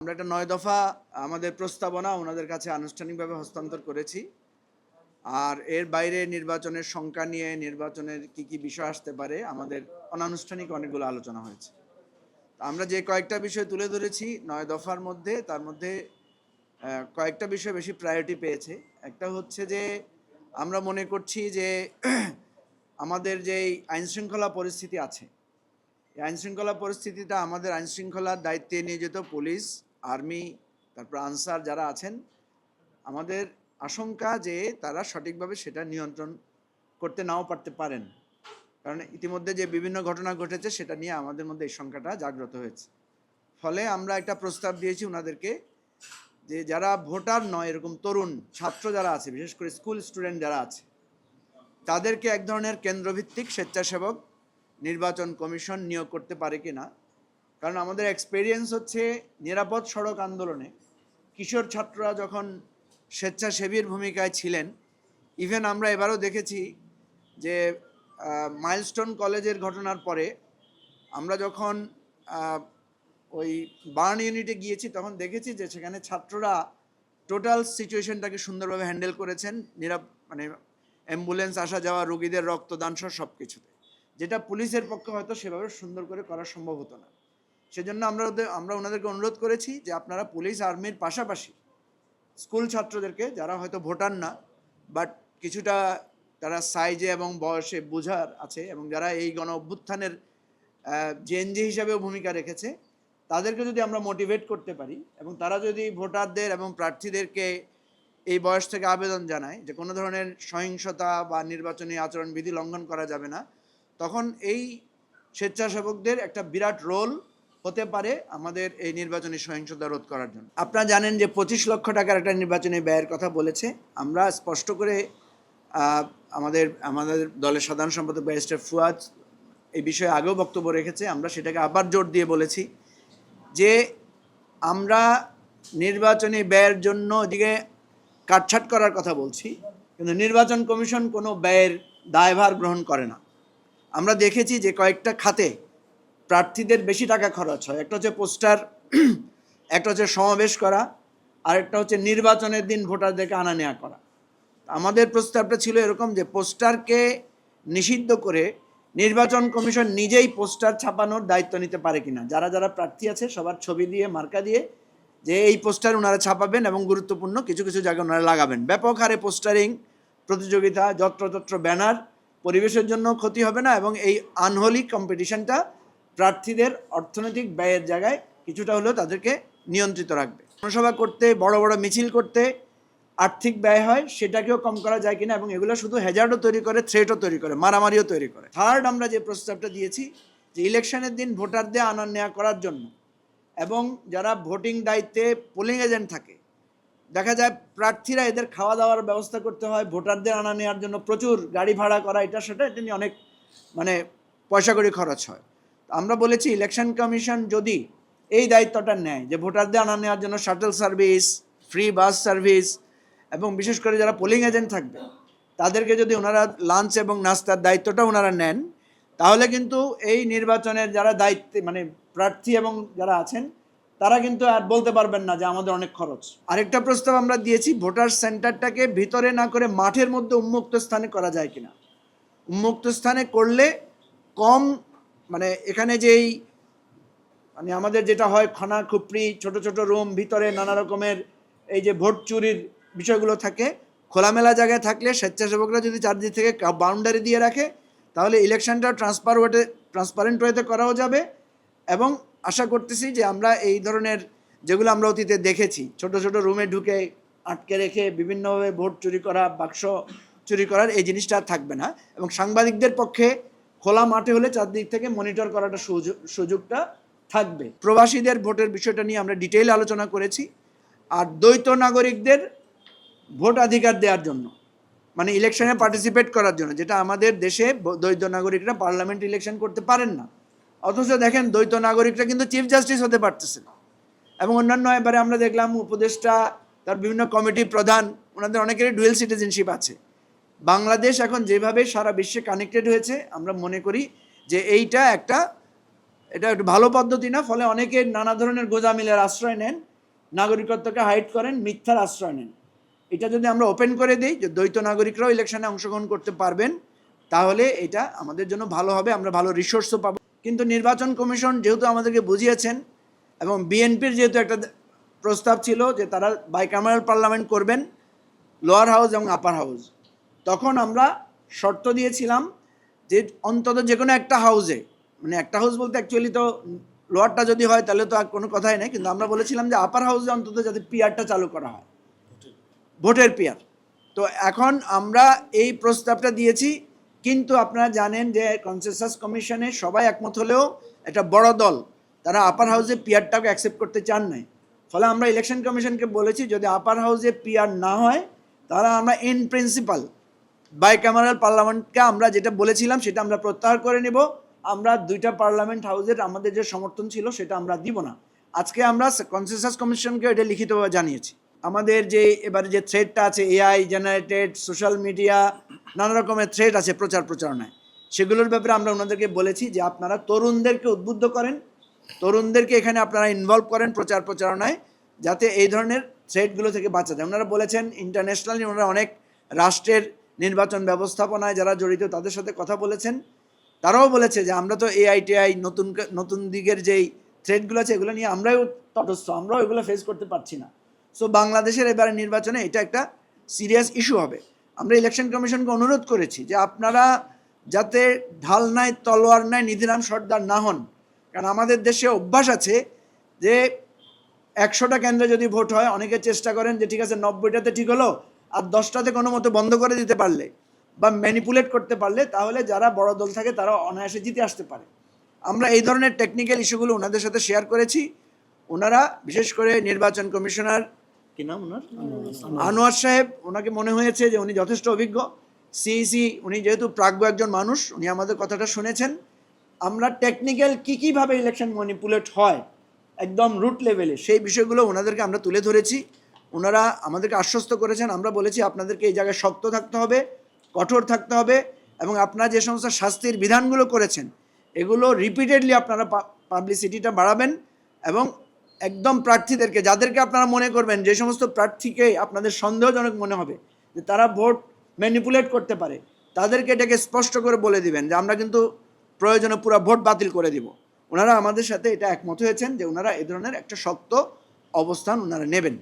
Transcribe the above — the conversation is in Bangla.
আমরা একটা নয় দফা আমাদের প্রস্তাবনা ওনাদের কাছে আনুষ্ঠানিকভাবে হস্তান্তর করেছি। আর এর বাইরে নির্বাচনের সংখ্যা নিয়ে নির্বাচনের কি কি বিষয় আসতে পারে আমাদের অনানুষ্ঠানিক অনেকগুলো আলোচনা হয়েছে। আমরা যে কয়েকটা বিষয় তুলে ধরেছি নয় দফার মধ্যে, তার মধ্যে কয়েকটা বিষয় বেশি প্রায়োরিটি পেয়েছে। একটা হচ্ছে যে আমরা মনে করছি যে আমাদের যে আইন শৃঙ্খলা পরিস্থিতি আছে, এই আইনশৃঙ্খলা পরিস্থিতিটা আমাদের আইন শৃঙ্খলার দায়িত্বে নিয়োজিত পুলিশ আর্মি, তারপর আনসার যারা আছেন, আমাদের আশঙ্কা যে তারা সঠিকভাবে সেটা নিয়ন্ত্রণ করতে নাও পারতে পারেন। কারণ ইতিমধ্যে যে বিভিন্ন ঘটনা ঘটেছে, সেটা নিয়ে আমাদের মধ্যে এই সংখ্যাটা জাগ্রত হয়েছে। ফলে আমরা একটা প্রস্তাব দিয়েছি ওনাদেরকে যে যারা ভোটার নয়, এরকম তরুণ ছাত্র যারা আছে, বিশেষ করে স্কুল স্টুডেন্ট যারা আছে, তাদেরকে এক ধরনের কেন্দ্রভিত্তিক স্বেচ্ছাসেবক নির্বাচন কমিশন নিয়োগ করতে পারে কিনা কারণ আমাদের এক্সপেরিয়েন্স হচ্ছে নিরাপদ সড়ক আন্দোলনে কিশোর ছাত্ররা যখন স্বেচ্ছাসেবীর ভূমিকায় ছিলেন ইভেন আমরা এবারও দেখেছি যে মাইলস্টোন কলেজের ঘটনার পরে আমরা যখন ওই বার্ন ইউনিটে গিয়েছি, তখন দেখেছি যে সেখানে ছাত্ররা টোটাল সিচুয়েশনটাকে সুন্দরভাবে হ্যান্ডেল করেছেন। নিরাপ মানে অ্যাম্বুলেন্স আসা যাওয়া, রোগীদের রক্তদান সহ সব কিছুতে যেটা পুলিশের পক্ষে হয়তো সেভাবে সুন্দর করে করা সম্ভব হতো না। সেজন্য আমরা আমরা ওনাদেরকে অনুরোধ করেছি যে আপনারা পুলিশ আর্মির পাশাপাশি স্কুল ছাত্রদেরকে, যারা হয়তো ভোটার না বাট কিছুটা তারা সাইজে এবং বয়সে বোঝার আছে এবং যারা এই গণ অভ্যুত্থানের জেএনজি হিসাবেও ভূমিকা রেখেছে, তাদেরকে যদি আমরা মোটিভেট করতে পারি এবং তারা যদি ভোটারদের এবং প্রার্থীদেরকে এই বয়স থেকে আবেদন জানায় যে কোনো ধরনের সহিংসতা বা নির্বাচনী আচরণবিধি লঙ্ঘন করা যাবে না, তখন এই স্বেচ্ছাসেবকদের একটা বিরাট রোল হতে পারে আমাদের এই নির্বাচনী সহিংসতা রোধ করার জন্য। আপনারা জানেন যে পঁচিশ লক্ষ টাকার একটা নির্বাচনী ব্যয়ের কথা বলেছে। আমরা স্পষ্ট করে আমাদের আমাদের দলের সাধারণ সম্পাদক ব্যারিস্টার ফুয়াদ এই বিষয়ে আগেও বক্তব্য রেখেছে। আমরা সেটাকে আবার জোর দিয়ে বলেছি যে আমরা নির্বাচনী ব্যয়ের জন্য ওদিকে কাটছাট করার কথা বলছি, কিন্তু নির্বাচন কমিশন কোনো ব্যয়ের দায়ভার গ্রহণ করে না। আমরা দেখেছি যে কয়েকটা খাতে প্রার্থীদের বেশি টাকা খরচ হয়। একটা হচ্ছে পোস্টার, একটা হচ্ছে সমাবেশ করা, আর একটা হচ্ছে নির্বাচনের দিন ভোটারদেরকে আনা নেওয়া করা। আমাদের প্রস্তাবটা ছিল এরকম যে পোস্টারকে নিষিদ্ধ করে নির্বাচন কমিশন নিজেই পোস্টার ছাপানোর দায়িত্ব নিতে পারে কিনা। যারা যারা প্রার্থী আছে, সবার ছবি দিয়ে, মার্কা দিয়ে যে এই পোস্টার ওনারা ছাপাবেন এবং গুরুত্বপূর্ণ কিছু কিছু জায়গায় ওনারা লাগাবেন। ব্যাপক হারে পোস্টারিং, প্রতিযোগিতা, যত্রতত্র ব্যানার পরিবেশের জন্য ক্ষতি হবে না এবং এই আনহোলি কম্পিটিশনটা প্রার্থীদের অর্থনৈতিক ব্যয়ের জায়গায় কিছুটা হলেও তাদেরকে নিয়ন্ত্রিত রাখবে। জনসভা করতে, বড় বড় মিছিল করতে আর্থিক ব্যয় হয়, সেটাকেও কম করা যায় কিনা এবং এগুলো শুধু হ্যাজার্ডও তৈরি করে থ্রেটও তৈরি করে, মারামারিও তৈরি করে। থার্ড আমরা যে প্রস্তাবটা দিয়েছি, যে ইলেকশনের দিন ভোটারদের আনা নেওয়া করার জন্য এবং যারা ভোটিং দায়িত্বে পোলিং এজেন্ট থাকে, দেখা যায় প্রার্থীরা এদের খাওয়া দাওয়ার ব্যবস্থা করতে হয়, ভোটারদের আনা নেওয়ার জন্য প্রচুর গাড়ি ভাড়া করা, এটা সেটা, এটা নিয়ে অনেক মানে পয়সা কড়ি খরচ হয়। আমরা বলেছি ইলেকশন কমিশন যদি এই দায়িত্বটা নেয় যে ভোটারদের আনা নেওয়ার জন্য shuttle service free bus service এবং বিশেষ করে যারা পোলিং এজেন্ট থাকবে, তাদেরকে যদি ওনারা লাঞ্চ এবং নাস্তার দায়িত্বটা ওনারা নেন, তাহলে কিন্তু এই নির্বাচনের যারা দায়িত্বে মানে প্রার্থী এবং যারা আছেন, তারা কিন্তু আর বলতে পারবেন না যে আমাদের অনেক খরচ। আরেকটা প্রস্তাব আমরা দিয়েছি, ভোটার সেন্টারটাকে ভিতরে না করে মাঠের মধ্যে উন্মুক্ত স্থানে করা যায় কিনা। উন্মুক্ত স্থানে করলে কম মানে এখানে যেই মানে আমাদের যেটা হয়, খনা, খুপড়ি, ছোট ছোট রুম, ভিতরে নানা রকমের এই যে ভোট চুরির বিষয়গুলো থাকে, খোলামেলা জায়গায় থাকলে স্বেচ্ছাসেবকরা যদি চারদিক থেকে বাউন্ডারি দিয়ে রাখে, তাহলে ইলেকশনটা ট্রান্সপার ওয়েতে ট্রান্সপারেন্ট ওয়েতে করাও যাবে এবং আশা করতেছি যে আমরা এই ধরনের যেগুলো আমরা অতীতে দেখেছি, ছোট ছোট রুমে ঢুকে আটকে রেখে বিভিন্নভাবে ভোট চুরি করা, বাক্স চুরি করার এই জিনিসটা থাকবে না এবং সাংবাদিকদের পক্ষে খোলা মাঠে হলে চারদিক থেকে মনিটর করাটা সুযোগ, সুযোগটা থাকবে। প্রবাসীদের ভোটের বিষয়টা নিয়ে আমরা ডিটেইল আলোচনা করেছি। আর দ্বৈত নাগরিকদের ভোট ভোটাধিকার দেওয়ার জন্য মানে ইলেকশনে পার্টিসিপেট করার জন্য, যেটা আমাদের দেশে দ্বৈত নাগরিকরা পার্লামেন্ট ইলেকশন করতে পারেন না। অথচ দেখেন দ্বৈত নাগরিকরা কিন্তু চিফ জাস্টিস হতে পারতেছে না। এবং অন্যান্য এবারে আমরা দেখলাম উপদেষ্টা, তার বিভিন্ন কমিটি প্রধান, ওনাদের অনেকেরই ডুয়েল সিটিজেনশিপ আছে। বাংলাদেশ এখন যেভাবে সারা বিশ্বে কানেক্টেড হয়েছে, আমরা মনে করি যে এইটা একটা, এটা একটা ভালো পদ্ধতি না, ফলে অনেকে নানা ধরনের গোজামিলের আশ্রয় নেন, নাগরিকত্বকে হাইড করেন, মিথ্যার আশ্রয় নেন। এটা যদি আমরা ওপেন করে দিই, যে দ্বৈত নাগরিকরাও ইলেকশনে অংশগ্রহণ করতে পারবেন, তাহলে এটা আমাদের জন্য ভালো হবে, আমরা ভালো রিসোর্সও পাবো। কিন্তু নির্বাচন কমিশন যেহেতু আমাদেরকে বুঝিয়েছেন, এবং বিএনপির যেহেতু একটা প্রস্তাব ছিল যে তারা বাইক্যামারাল পার্লামেন্ট করবেন লোয়ার হাউস এবং আপার হাউস তখন আমরা শর্ত দিয়েছিলাম যে অন্তত যে কোনো একটা হাউসে মানে একটা হাউস বলতে অ্যাকচুয়ালি তো লোয়ারটা যদি হয় তাহলে তো আর কোনো কথাই নেই, কিন্তু আমরা বলেছিলাম যে আপার হাউসে অন্তত যাতে পিয়ারটা চালু করা হয়। ভোটের পিয়ার। তো এখন আমরা এই প্রস্তাবটা দিয়েছি, কিন্তু আপনারা জানেন যে কনসেনসাস কমিশনে সবাই একমত হলেও একটা বড় দল, তারা আপার হাউসে পিয়ারটাকে অ্যাকসেপ্ট করতে চান নাই। ফলে আমরা ইলেকশন কমিশনকে বলেছি, যদি আপার হাউসে পিয়ার না হয়, তাহলে আমরা ইন প্রিন্সিপাল বাইক্যামারাল পার্লামেন্টকে আমরা যেটা বলেছিলাম, সেটা আমরা প্রত্যাহার করে নেব। আমরা দুইটা পার্লামেন্ট হাউসের আমাদের যে সমর্থন ছিল, সেটা আমরা দিব না। আজকে আমরা কনসেনসাস কমিশনকে এটা লিখিতভাবে জানিয়েছি। আমাদের যে, এবারে যে থ্রেডটা আছে এআই জেনারেটেড সোশ্যাল মিডিয়া নানা রকমের থ্রেড আছে প্রচার প্রচারণায়। সেগুলোর ব্যাপারে আমরা ওনাদেরকে বলেছি যে আপনারা তরুণদেরকে উদ্বুদ্ধ করেন। তরুণদেরকে এখানে আপনারা ইনভলভ করেন প্রচার প্রচারণায়, যাতে এই ধরনের থ্রেডগুলো থেকে বাঁচা যায়। ওনারা বলেছেন ইন্টারন্যাশনালি ওনারা অনেক রাষ্ট্রের নির্বাচন ব্যবস্থাপনায় যারা জড়িত তাদের সাথে কথা বলেছেন। তারাও বলেছে যে আমরা তো এআইটিআই নতুন নতুন দিকের যেই থ্রেডগুলো আছে এগুলো নিয়ে আমরাও তটস্থ, আমরাও এগুলো ফেস করতে পারছি না। সো বাংলাদেশের এবারে নির্বাচনে এটা একটা সিরিয়াস ইস্যু হবে। আমরা ইলেকশন কমিশনকে অনুরোধ করেছি যে আপনারা যাতে ঢাল নাই তলোয়ার নাই নিধিরাম সর্দার না হন। কারণ আমাদের দেশে অভ্যাস আছে যে একশোটা কেন্দ্রে যদি ভোট হয়, অনেকে চেষ্টা করেন যে ঠিক আছে নব্বইটাতে ঠিক হলো আর দশটাতে কোনো মতো বন্ধ করে দিতে পারলে বা ম্যানিপুলেট করতে পারলে তাহলে যারা বড় দল থাকে তারা অনায়াসে জিতে আসতে পারে। আমরা এই ধরনের টেকনিক্যাল ইস্যুগুলো ওনাদের সাথে শেয়ার করেছি। ওনারা বিশেষ করে নির্বাচন কমিশনার কি নাম ওনার? আনোয়ার। সাহেব ওনাকে মনে হয়েছে যে উনি যথেষ্ট অভিজ্ঞ। সিইসি উনি যেহেতু প্রাজ্ঞ একজন মানুষ উনি আমাদের কথাটা শুনেছেন। আমরা টেকনিক্যাল কী কীভাবে ইলেকশন ম্যানিপুলেট হয় একদম রুট লেভেলে সেই বিষয়গুলো ওনাদেরকে আমরা তুলে ধরেছি। ওনারা আমাদেরকে আশ্বস্ত করেছেন, আমরা বলেছি আপনাদেরকে এই জায়গায় শক্ত থাকতে হবে, কঠোর থাকতে হবে এবং আপনারা যে সমস্ত শাস্তির বিধানগুলো করেছেন, এগুলো রিপিটেডলি আপনারা পাবলিসিটিটা বাড়াবেন এবং একদম প্রার্থীদেরকে, যাদেরকে আপনারা মনে করবেন যে সমস্ত প্রার্থীকে আপনাদের সন্দেহজনক মনে হবে, যে তারা ভোট ম্যানিপুলেট করতে পারে, তাদেরকে এটাকে স্পষ্ট করে বলে দিবেন যে আমরা কিন্তু প্রয়োজনে পুরো ভোট বাতিল করে দিব। ওনারা আমাদের সাথে এটা একমত হয়েছেন যে ওনারা এ ধরনের একটা শক্ত অবস্থান ওনারা নেবেন।